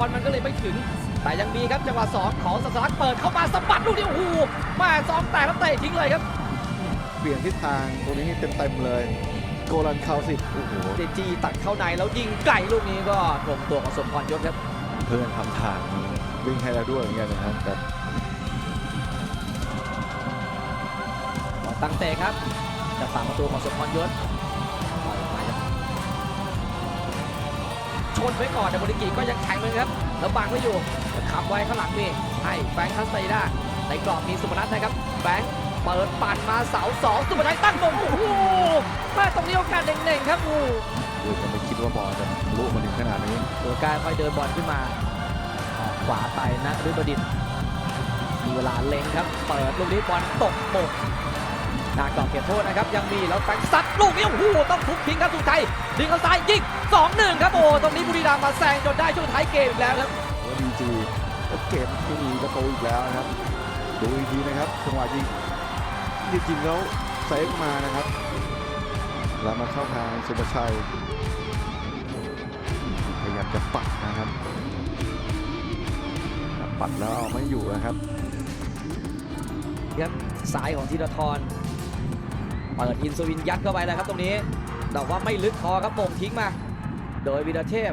มุมนะครับบอลมันก็เลยไม่ถึง แต่ยังมีครับจังหวะสองของสัสลักเปิดเข้ามาสะบัดลูกนี้โอ้โหแมาสองแตกแล้วเตะทิ้งเลยครับ เปลี่ยนทิศทางตรงนี้เต็มๆเลย โกลันคาวสิทธิ์โอ้โหเดจีตัดเข้าในแล้วยิงไก่ลูกนี้ก็ตรงตัวของสมพรยศครับ เพื่อนทำทางวิ่งให้เราด้วยเหมือนกันนะครับแต่ตั้งเตะครับจะฝั่งประตูของสมพรยศ ชนไว้ก่อนแต่บริกิก็ยังแข็งเลยครับแล้วบังไว้อยู่ขับไว้ข้างหลังนี่ให้แฟรงค์คัสเตด้าในกรอบมีสุพนัทนะครับแฟรงค์เปิดปั่นมาเสาสองสุพนัทตั้งมงโอ้โหแม่ตรงนี้โอกาสเด่งๆครับโอ้โหดูจะไม่คิดว่าบอลจะทะลุมาถึงขนาดนี้ตัวการค่อยเดินบอลขึ้นมาออกขวาไปนะฤบดินทร์มีเวลาเล็งครับ เปิดลูกนี้บอลตกโบก หน้ากรอบเขตโทษนะครับ ยังมีแล้วแฟงซัดลูกนี้โอ้โหต้องทุบทิ้งครับสุดท้ายดึงเข้าซ้ายยิง2-1 ครับโอ้ตรงนี้บุรีรัมย์มาแซงจนได้ช่วงท้ายเกมอีกแล้วครับว่าดีจีแล้วเก็บที่มีประตูอีกแล้วนะครับดูอีกทีนะครับจังหวะยิงที่จริงแล้วเซฟมานะครับแล้วมาเข้าทางสุภชัยพยายามจะปัดนะครับปัดแล้วเอาไม่อยู่นะครับครับสายของธีรทร เปิดอินซูลินยัดเข้าไปแล้วครับตรงนี้แต่ว่าไม่ลึกพอครับโป่งทิ้งมา โดยวินาเทพ